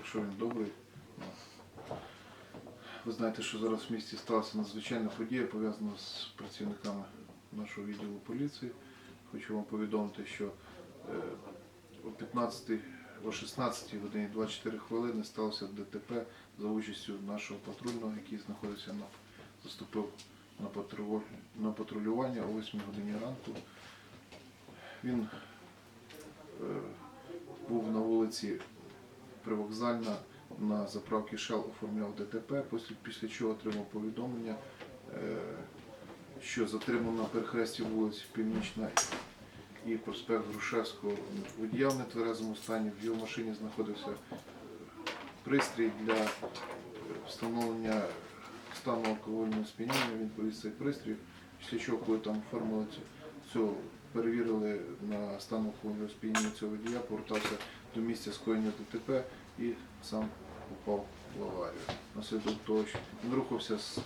якщо він добрий. ну. Ви знаєте, що зараз в місті сталася надзвичайна подія, пов'язана з працівниками нашого відділу поліції. Хочу вам повідомити, що е, о 15 о 16 годині 24 хвилини сталося ДТП за участю нашого патрульного, який знаходився на заступив на, патрулю, на патрулювання о 8 годині ранку. Він е, був на вулиці Привокзальна на заправці Shell оформляв ДТП, після, після чого отримав повідомлення, е, що затримано на перехресті вулиць Північна і проспект Грушевського водія в нетверезому стані. В його машині знаходився пристрій для встановлення стану алкогольного сп'яніння. Він повіз цей пристрій. Після чого, коли там оформили цю перевірили на стан алкогольного сп'яніння цього водія, повертався до місця скоєння ДТП і сам попав в аварію. Наслідок того, що він рухався з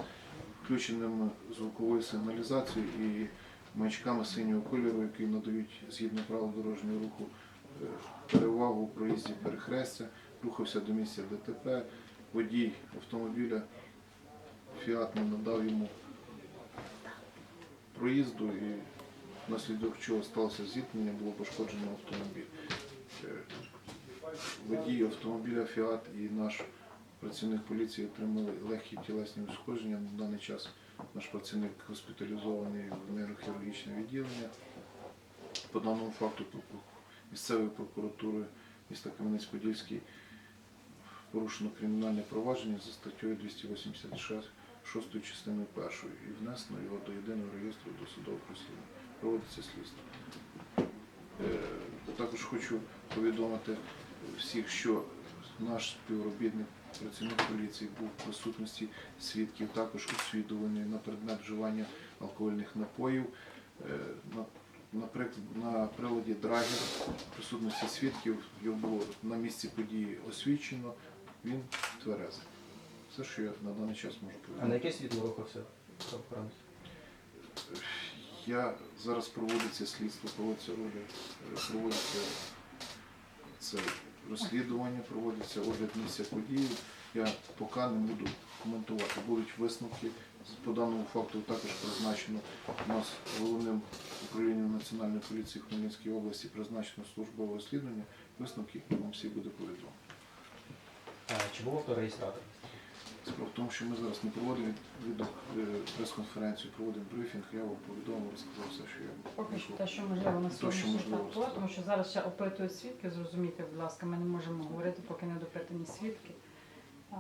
включеним звуковою сигналізацією і маячками синього кольору, які надають згідно правил дорожнього руху е, перевагу у проїзді перехрестя, рухався до місця ДТП. Водій автомобіля Фіат не надав йому проїзду і внаслідок чого сталося зіткнення, було пошкоджено автомобіль. Е, Водій автомобіля Фіат і наш працівник поліції отримали легкі тілесні ушкодження. На даний час наш працівник госпіталізований в нейрохірургічне відділення. По даному факту прокур- місцевою прокуратурою міста Кам'янець-Подільський порушено кримінальне провадження за статтею 286 шостою частиною першої і внесено його до єдиного реєстру досудових розслідувань. Проводиться слідство. Е, Також хочу повідомити всіх, що наш співробітник, працівник поліції, був в присутності свідків, також освідуваний на предмет вживання алкогольних напоїв. Е, на- Наприклад, на приладі драгер присутності свідків його було на місці події освічено, він тверезий. Все, що я на даний час можу А на яке світло рухався? Я зараз проводиться слідство, проводиться е, проводиться це розслідування, проводиться огляд місця події. Я поки не буду коментувати. Будуть висновки. По даному факту також призначено у нас головним управлінням Національної поліції Хмельницької області призначено службове розслідування. Висновки вам всі буде повідомлено. Чи був автореєстратор? Справа в тому, що ми зараз не проводимо е, прес-конференцію, проводимо брифінг, я вам повідомив, розказав все, що я Поки що те, що можливо на що сьогоднішній можливо, етап тому що зараз ще опитують свідків, зрозумійте, будь ласка, ми не можемо говорити, поки не допитані свідки. А,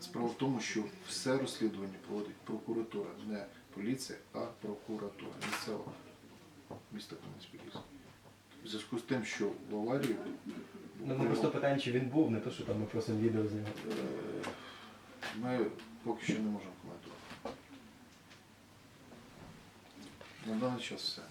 Справа в тому, що все розслідування проводить прокуратура, не поліція, а прокуратура місцева міста Кам'янець-Подільський. В зв'язку з тим, що в аварії Ну, ми просто питаємо, чи він був, не то, що там ми просимо відео з нього. е, ми поки що не можемо коментувати. На даний час все.